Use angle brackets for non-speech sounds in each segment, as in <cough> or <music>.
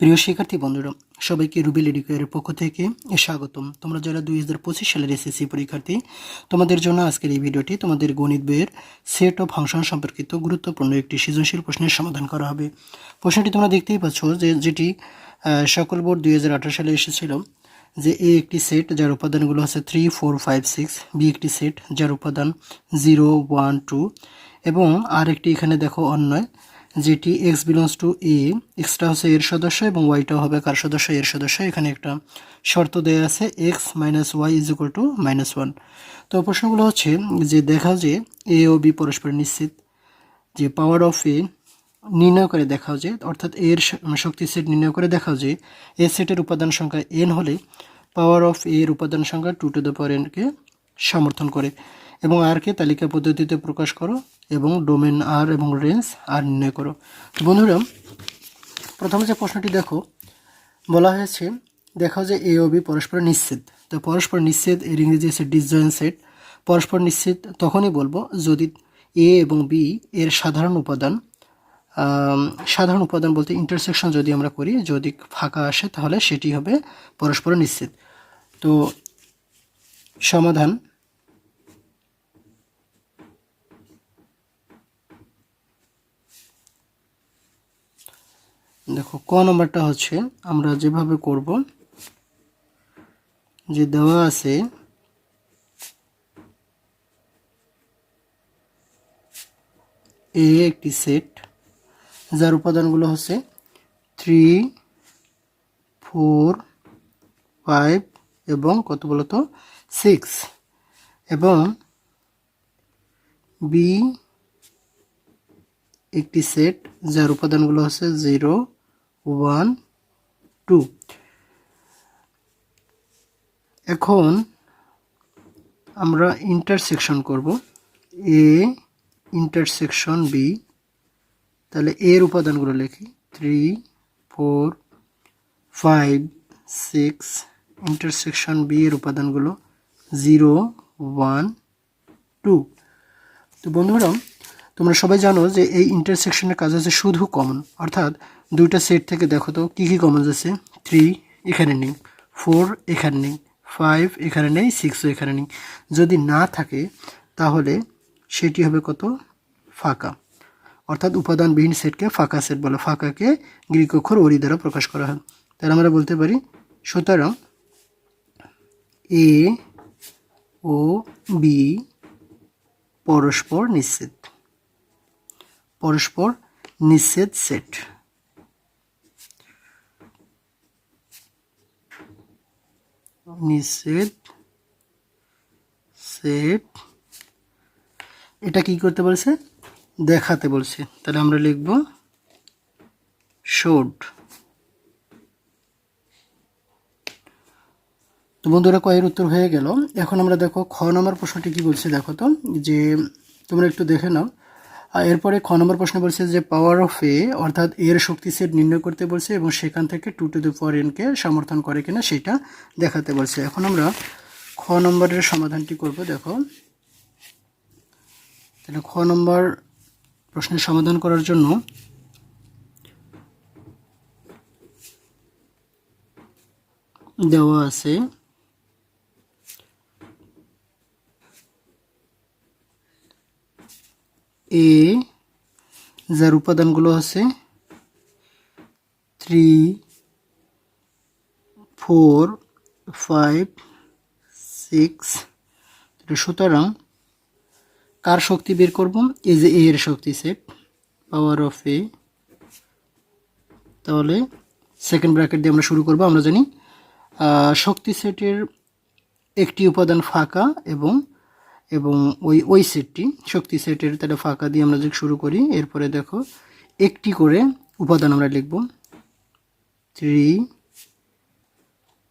প্রিয় শিক্ষার্থী বন্ধুরা, সবাইকে রুবেল এডুকেয়ারের পক্ষ থেকে স্বাগতম। তোমরা যারা দুই হাজার পঁচিশ সালের এসএসসি পরীক্ষার্থী, তোমাদের জন্য আজকের এই ভিডিওটি তোমাদের গণিত বইয়ের সেট অফ ফাংশন সম্পর্কিত গুরুত্বপূর্ণ একটি সৃজনশীল প্রশ্নের সমাধান করা হবে। প্রশ্নটি তোমরা দেখতেই পাচ্ছ যে যেটি সকল বোর্ড দুই হাজার আঠারো সালে এসেছিল যে এ একটি সেট যার উপাদানগুলো আছে three four five six B একটি সেট যার উপাদান জিরো ওয়ান টু এবং আর একটি এখানে দেখো অন্যয়। যেটি এক্স বিলংস টু এ এক্সটা হচ্ছে এর সদস্য এবং ওয়াইটাও হবে কার সদস্য? এর সদস্য। এখানে একটা শর্ত দেওয়া আছে X minus Y is equal to minus one তো প্রশ্নগুলো হচ্ছে যে দেখাও যে এ ও বি পরস্পর নিশ্চিত, যে পাওয়ার অফ এ নির্ণয় করে দেখাও যে, অর্থাৎ এর শক্তি সেট নির্ণয় করে দেখাও যে এ সেটের উপাদান সংখ্যা এন হলে পাওয়ার অফ এর উপাদান সংখ্যা টু টু দ্য পাওয়ার এনকে সমর্থন করে। এবং আরকে তালিকা পদ্ধতিতে প্রকাশ করো এবং ডোমেন আর এবং রেঞ্জ আর নির্ণয় করো। বন্ধুরা, প্রথমে যে প্রশ্নটি দেখো, বলা হয়েছে, দেখাও যে এ ও বি পরস্পর নিশ্চিত। তো পরস্পর নিশ্চিত, এর ইংরেজি হচ্ছে ডিসজয়েন্ট সেট পরস্পর নিশ্চিত, তখনই বলব যদি এ এবং বি এর সাধারণ উপাদান সাধারণ উপাদান বলতে ইন্টারসেকশন যদি আমরা করি, যদি ফাঁকা আসে, তাহলে সেটি হবে পরস্পর নিশ্চিত। তো সমাধান দেখো, ক নম্বরটা হচ্ছে, আমরা যেভাবে করব, যে দেওয়া আছে, এ একটি সেট, যার উপাদানগুলো হচ্ছে থ্রি ফোর ফাইভ এবং কত বলতো সিক্স এবং বি একটি সেট, যার উপাদানগুলো হচ্ছে জিরো ওয়ান টু এখন আমরা ইন্টারসেকশন করব। এ ইন্টারসেকশন বি তাহলে এর উপাদানগুলো লিখি। Three four five six intersection B এর উপাদানগুলো। জিরো ওয়ান টু তো বন্ধুরা, তোমরা সবাই জানো যে এই ইন্টারসেকশনের কাজ হচ্ছে শুধু কমন অর্থাৎ দুইটা সেট থেকে দেখো তো, কী কী কমন আছে? থ্রি এখানে নেই। ফোর এখানে নেই। ফাইভ এখানে নেই। সিক্সও এখানে নেই। যদি না থাকে, তাহলে সেটি হবে কত? ফাঁকা। অর্থাৎ উপাদানবিহীন সেটকে ফাঁকা সেট বলে। ফাঁকাকে গ্রিক অক্ষর ওরি দ্বারা প্রকাশ করা হয়। তাহলে আমরা বলতে পারি, সুতরাং এ ও বি পরস্পর নিশ্চিত। পরস্পর নিষেধ সেট। নিষেধ সেট এটা কি করতে বলছে? দেখাতে বলছে। তাহলে আমরা লিখব শোড তো বন্ধুরা, কয়ের উত্তর হয়ে গেল। এখন আমরা দেখো খ নম্বর প্রশ্নটি কি বলছে? দেখো তো, যে তোমরা একটু দেখে নাও। এরপরে খ নম্বর প্রশ্ন বলছে যে পাওয়ার অফ এ অর্থাৎ এর শক্তি সেট নির্ণয় করতে বলছে এবং সেখান থেকে টু টু দ্য পাওয়ার এনকে সমর্থন করে কিনা সেটা দেখাতে বলছে। এখন আমরা খ নম্বরের সমাধানটি করব, দেখো। তাহলে খ নম্বর প্রশ্নের সমাধান করার জন্য দেওয়া আছে এ, যার উপাদানগুলো আছে, থ্রি, ফোর, ফাইভ, সিক্স সুতরাং কার শক্তি বের করব? এই এ এর শক্তি সেট, পাওয়ার অফ এ। তাহলে সেকেন্ড ব্র্যাকেট দিয়ে আমরা শুরু করব, আমরা জানি শক্তি সেটের একটি উপাদান ফাঁকা এবং এবং ওই ওই সেটটি শক্তি সেটের তাহলে ফাঁকা দিয়ে আমরা যদি শুরু করি, এরপরে দেখো একটি করে উপাদান আমরা লিখব। থ্রি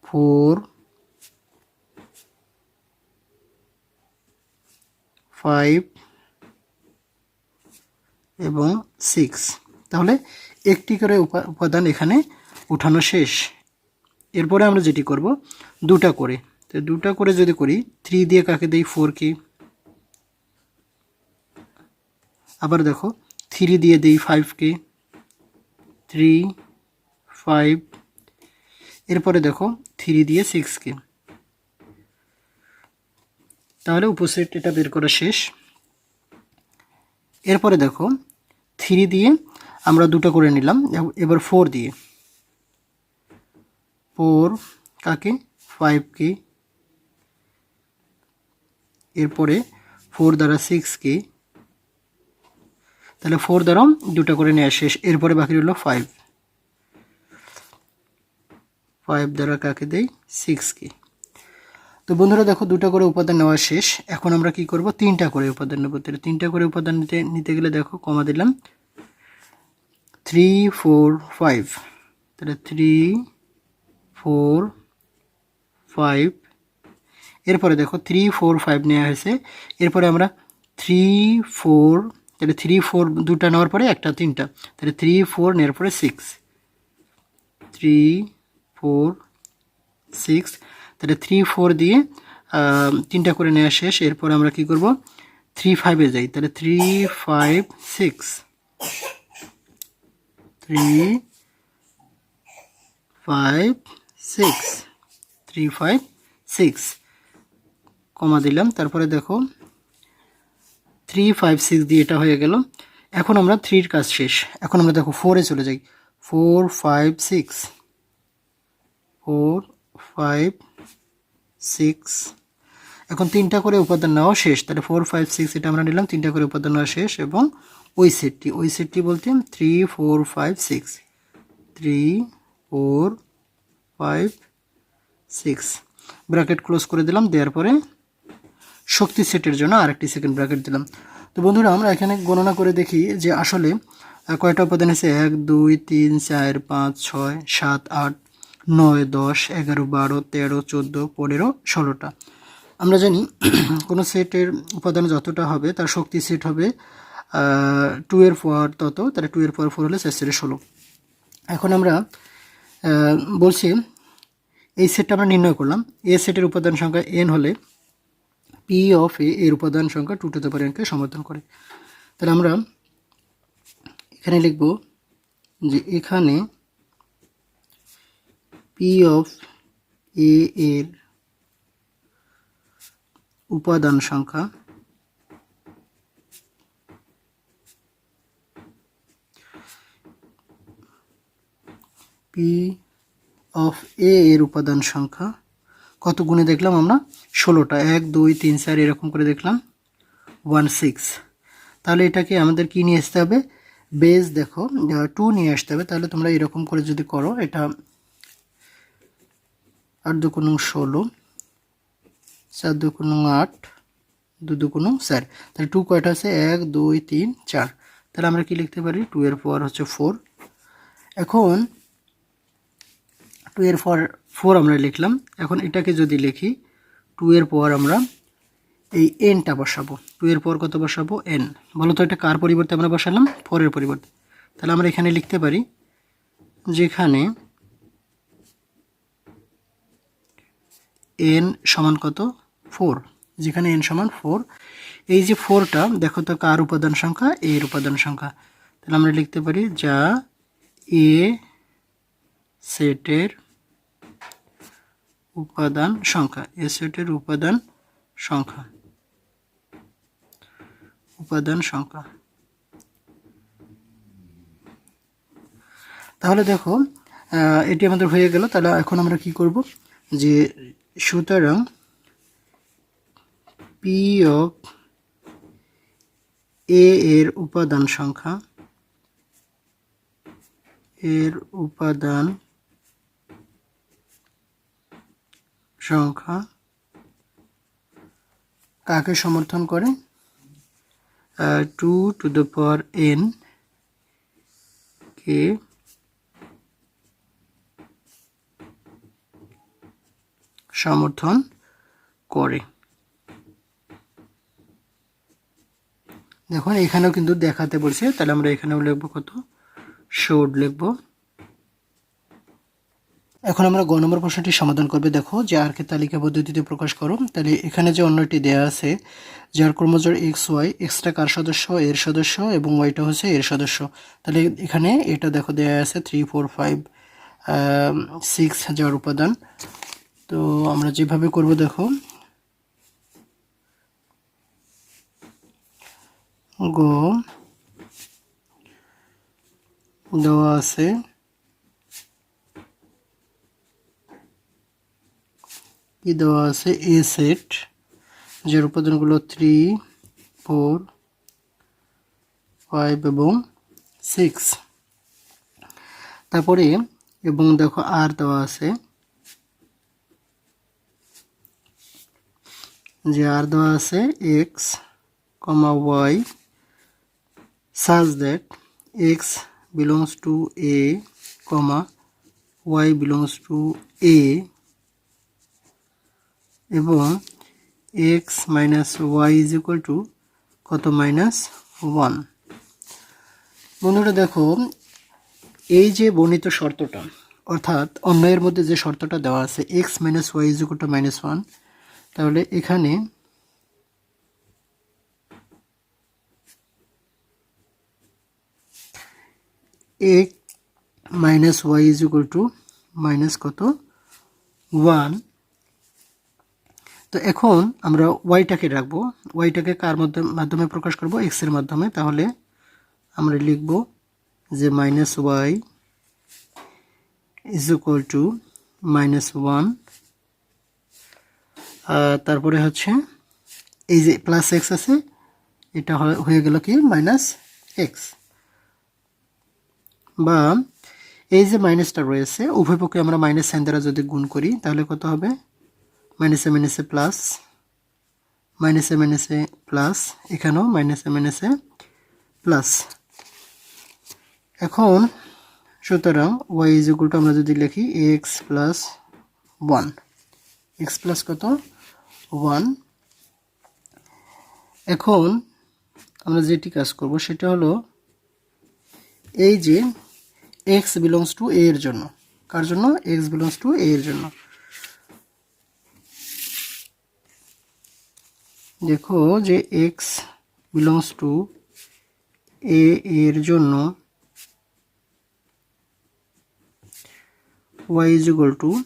ফোর ফাইভ এবং সিক্স তাহলে একটি করে উপা- উপাদান এখানে উঠানো শেষ। এরপরে আমরা যেটি করব, দুটা করে। তো দুটা করে যদি করি থ্রি দিয়ে কাকে দেই? ফোরকে আবার দেখো থ্রি দিয়ে দিই ফাইভকে থ্রি ফাইভ এরপরে দেখো থ্রি দিয়ে সিক্সকে তাহলে উপসেট এটা বের করা শেষ। এরপরে দেখো থ্রি দিয়ে আমরা দুটো করে নিলাম, এবার ফোর দিয়ে। ফোর কাকে? ফাইভকে এরপরে ফোর দ্বারা সিক্সকে তাহলে ফোর দ্বারাও দুটো করে নেওয়া শেষ এরপরে বাকি রইল ফাইভ ফাইভ দ্বারা কাকে দেই? সিক্সকে তো বন্ধুরা দেখো, দুটো করে উপাদান নেওয়া শেষ। এখন আমরা কি করব? তিনটা করে উপাদান নেব। তাহলে তিনটা করে উপাদান নিতে নিতে গেলে দেখো, কমা দিলাম থ্রি ফোর ফাইভ তাহলে থ্রি ফোর ফাইভ এরপরে দেখো থ্রি ফোর ফাইভ নেওয়া হয়েছে। এরপরে আমরা থ্রি ফোর তাহলে থ্রি ফোর দুটা নেওয়ার পরে একটা, তিনটা। তাহলে থ্রি ফোর নেওয়ার পরে সিক্স থ্রি ফোর সিক্স তাহলে থ্রি ফোর দিয়ে তিনটা করে নেওয়া শেষ। এরপর আমরা কি করব? থ্রি ফাইভে যাই। তাহলে three five six three five six three five six কমা দিলাম। তারপরে দেখো থ্রি ফাইভ সিক্স দিয়ে এটা হয়ে গেল। এখন আমরা থ্রির কাজ শেষ। এখন আমরা দেখো ফোরে চলে যাই। Four five six four five six এখন তিনটা করে উপাদান নেওয়া শেষ। তাহলে ফোর ফাইভ সিক্স এটা আমরা নিলাম। তিনটা করে উপাদান নেওয়া শেষ এবং ওই সেটটি। ওই সেটটি বলতে three four five six three four five six bracket close করে দিলাম। দেওয়ার পরে শক্তি সেটের জন্য আরেকটি সেকেন্ড ব্র্যাকেট দিলাম। তো বন্ধুরা, আমরা এখানে গণনা করে দেখি যে আসলে কয়টা উপাদান আছে? এক, দুই, তিন, চার, পাঁচ, ছয়, সাত, আট, নয়, দশ, এগারো, বারো, তেরো, চোদ্দ, পনেরো, ষোলোটা। আমরা জানি <clears throat> কোনো সেটের উপাদান যতটা হবে, তার শক্তি সেট হবে টু এর পাওয়ার তত, তাহলে টু এর পাওয়ার ফোর হলে চার ষোলো। এখন আমরা বলছি, এই সেটটা আমরা নির্ণয় করলাম। এ সেটের উপাদান সংখ্যা এন হলে পি অফ এ এর উপাদান সংখ্যা টু টু দ্য পাওয়ার এনকে সমর্থন করে। তাহলে আমরা এখানে লিখব যে এখানে পি অফ এ এর উপাদান সংখ্যা পি অফ এ এর উপাদান সংখ্যা কত গুণে দেখলাম আমরা? ষোলোটা। এক, দুই, তিন, চার, এরকম করে দেখলাম। ওয়ান সিক্স তাহলে এটাকে আমাদের কি নিয়ে আসতে হবে? বেস দেখো টু নিয়ে আসতে হবে। তাহলে তোমরা এরকম করে যদি করো, এটা আট দু কোনো ষোলো, চার দু কোনো আট, দু দু কোনো চার। তাহলে টু কয়টা আছে? এক, দুই, তিন, চার। তাহলে আমরা কি লিখতে পারি? টু এর পাওয়ার হচ্ছে ফোর এখন টু এর পর ফোর আমরা লিখলাম। এখন এটাকে যদি লিখি টু এর পর আমরা এই এনটা বসাবো। টু এর পর কত বসাবো? এন বলো তো এটা কার পরিবর্তে আমরা বসালাম? ফোরের পরিবর্তে। তাহলে আমরা এখানে লিখতে পারি, যেখানে এন সমান কত? ফোর যেখানে এন সমান ফোর এই যে ফোরটা দেখো তো কার উপাদান সংখ্যা? এর উপাদান সংখ্যা। তাহলে আমরা লিখতে পারি যা এ সেটের উপাদান সংখ্যা এ সেটের উপাদান সংখ্যা উপাদান সংখ্যা। তাহলে দেখো এটি আমাদের হয়ে গেল। তাহলে এখন আমরা কি করব? যে সুতরাং পি অফ এ এর উপাদান সংখ্যা এর উপাদান সংখ্যা কাকে সমর্থন করে? Two to the power N কে সমর্থন করে। দেখুন, এখানেও কিন্তু দেখাতে বলছে, তাহলে আমরা এখানেও লিখব কত? শোড লিখব। এখন আমরা গ নম্বর প্রশ্নটি সমাধান করবে। দেখো, যে আরকে তালিকা পদ্ধতিতে প্রকাশ করো। তাহলে এখানে যে অন্যটি দেয়া আছে যার ক্রমজোর এক্স ওয়াই, এক্সটা কার সদস্য? এর সদস্য এবং ওয়াইটা হচ্ছে এর সদস্য। তাহলে এখানে এটা দেখো দেয়া আছে, থ্রি, ফোর, ফাইভ সিক্স যার উপাদান। তো আমরা যেভাবে করব, দেখো। গো দেওয়া আছে কি দেওয়া আছে? এ সেট যার উপাদানগুলো থ্রি ফোর ফাইভ এবং সিক্স তারপরে, এবং দেখো আর দেওয়া আছে। যে আর দেওয়া আছে X comma Y such that X belongs to a, comma y belongs to a এবং x minus Y is equal to কত মাইনাস ওয়ান বন্ধুরা দেখো, এই যে বর্ণিত শর্তটা, অর্থাৎ অন্যয়ের মধ্যে যে শর্তটা দেওয়া আছে X minus Y is equal to minus one তাহলে এখানে A minus Y is equal to minus কত? ওয়ান তো এখন আমরা ওয়াইটাকে রাখব। ওয়াইটাকে কার মধ্যে মাধ্যমে প্রকাশ করব? এক্সের মাধ্যমে। তাহলে আমরা লিখব যে minus y is equal to minus one তারপরে হচ্ছে এই যে প্লাস এক্স আছে, এটা হয়- হয়ে গেল কি? মাইনাস এক্স বা এই যে মাইনাসটা রয়েছে, উভয় পক্ষে আমরা মাইনাস সাইন দ্বারা যদি গুণ করি, তাহলে কত হবে? মাইনাসে মাইনাসে প্লাস, মাইনাসে মাইনাসে প্লাস, এখানেও মাইনাসে মাইনাসে প্লাস। এখন সুতরাং ওয়াই ইজ ইকুয়াল আমরা যদি লিখি x plus one x plus কত? ওয়ান এখন আমরা যেটি কাজ করব সেটা হলো এই যে এক্স বিলংস টু এ এর জন্য। কার জন্য? এক্স বিলংস টু এ এর জন্য। দেখো যে এক্স বিলংস টু এ এর জন্য y is equal to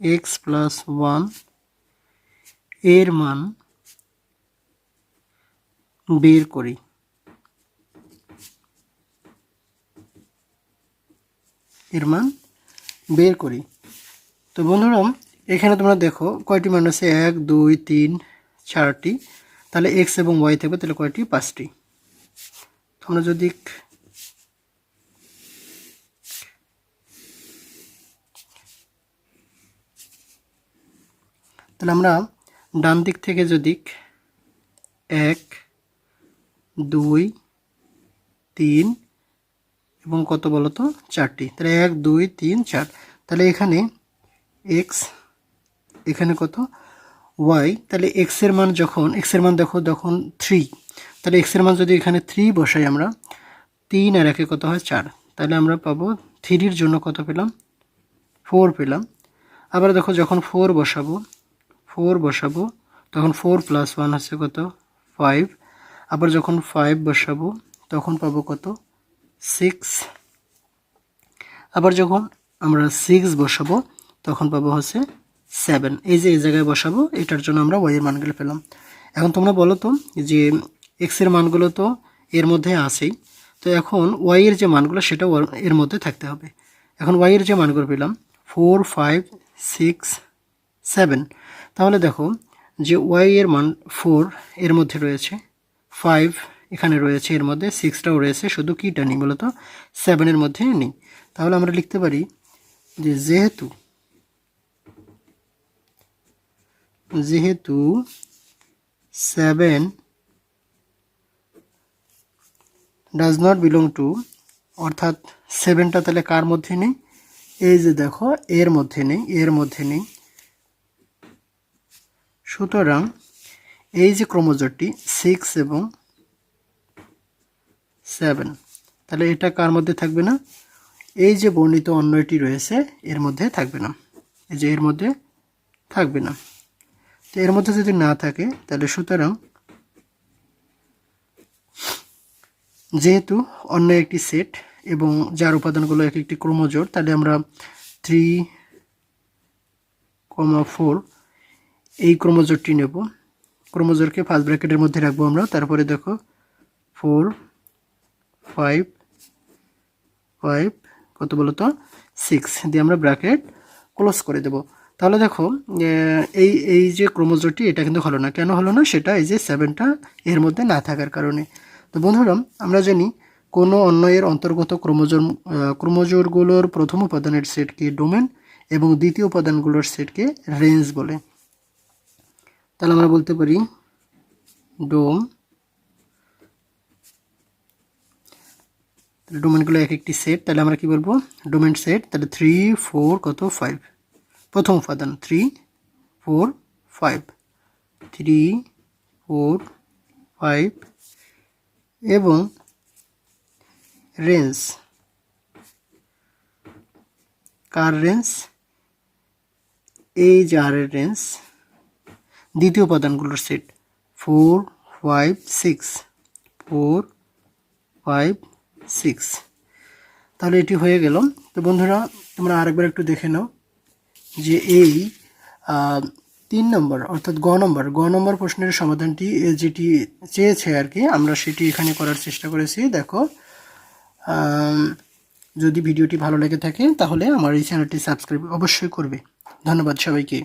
x plus ওয়ানের মান বের করি। এর মান বের করি। তো বন্ধুরা, এখানে তোমরা দেখো কয়টি মান আছে? এক, দুই, তিন চারটি, তাহলে এক্স এবং ওয়াই থাকবে, তাহলে কয়টি? পাঁচটি। তোমরা যদি তাহলে আমরা ডান দিক থেকে যদি এক, দুই, তিন এবং কত বলতো চারটি। তাহলে এক, দুই, তিন, চার। তাহলে এখানে এক্স এখানে কত? ওয়াই তাহলে এক্সের মান যখন এক্সের মান দেখো তখন থ্রি তাহলে এক্সের মান যদি এখানে থ্রি বসাই আমরা, তিন আর একে কত হয় চার। তাহলে আমরা পাবো থ্রির জন্য কত পেলাম? ফোর পেলাম। আবার দেখো যখন ফোর বসাবো ফোর বসাবো, তখন ফোর প্লাস ওয়ান হচ্ছে কত? ফাইভ আবার যখন ফাইভ বসাবো, তখন পাবো কত? সিক্স আবার যখন আমরা সিক্স বসাবো, তখন পাবো হচ্ছে সেভেন এই যে এই জায়গায় বসাবো, এটার জন্য আমরা ওয়াই এর মানগুলো পেলাম। এখন তোমরা বলো তো যে এক্সের মানগুলো তো এর মধ্যে আছেই। তো এখন ওয়াই এর যে মানগুলো সেটা এর মধ্যে থাকতে হবে। এখন ওয়াই এর যে মানগুলো পেলাম ফোর ফাইভ সিক্স সেভেন তাহলে দেখো যে ওয়াই এর মান ফোর এর মধ্যে রয়েছে ফাইভ এখানে রয়েছে এর মধ্যে সিক্সটাও রয়েছে, শুধু কিটা নেই বলতো সেভেনের মধ্যে নেই। তাহলে আমরা লিখতে পারি যে যেহেতু যেহেতু seven does not belong to অর্থাৎ সেভেনটা তাহলে কার মধ্যে নেই? এই যে দেখো, এর মধ্যে নেই, এর মধ্যে নেই। সুতরাং এই যে ক্রোমোজোরটি সিক্স এবং সেভেন তাহলে এটা কার মধ্যে থাকবে না? এই যে বর্ণিত অন্যটি রয়েছে, এর মধ্যে থাকবে না। এই যে এর মধ্যে থাকবে না। তো এর মধ্যে যদি না থাকে, তাহলে সুতরাং যেহেতু অন্য একটি সেট এবং যার উপাদানগুলো এক একটি ক্রোমোজোর, তাহলে আমরা থ্রি কমা ফোর এই ক্রোমোজোরটি নেব। ক্রোমোজোরকে ফার্স্ট ব্র্যাকেটের মধ্যে রাখব আমরা। তারপরে দেখো ফোর ফাইভ ফাইভ কত বলো তো সিক্স দিয়ে আমরা ব্র্যাকেট ক্লোজ করে দেব। তাহলে দেখো এই এই যে ক্রোমোজোরটি এটা কিন্তু হলো না। কেন হলো না? সেটা এই যে সেভেনটা এর মধ্যে না থাকার কারণে। তো বন্ধুরা, আমরা জানি কোনো অন্যয়ের অন্তর্গত ক্রোমোজোর ক্রোমোজোরগুলোর প্রথম উপাদানের সেটকে ডোমেন এবং দ্বিতীয় উপাদানগুলোর সেটকে রেঞ্জ বলে। তাহলে আমরা বলতে পারি ডোম ডোমেনগুলো এক একটি সেট। তাহলে আমরা কি বলব? ডোমেন সেট, তাহলে থ্রি ফোর কত? ফাইভ প্রথম উপাদান three four five three four five এবং রেঞ্জ কার রেঞ্জ এই যে আর এর রেঞ্জ দ্বিতীয় উপাদানগুলোর set four five six four five six তাহলে এটি হয়ে গেল। তো বন্ধুরা, তোমরা আরেকবার একটু দেখে নাও। যে এই তিন নম্বর, অর্থাৎ গ নম্বর গ নম্বর প্রশ্নের সমাধানটি যেটি চেয়েছে আর কি, আমরা সেটি এখানে করার চেষ্টা করেছি। দেখো যদি ভিডিওটি ভালো লেগে থাকে, তাহলে আমার এই চ্যানেলটি সাবস্ক্রাইব অবশ্যই করবে। ধন্যবাদ সবাইকে।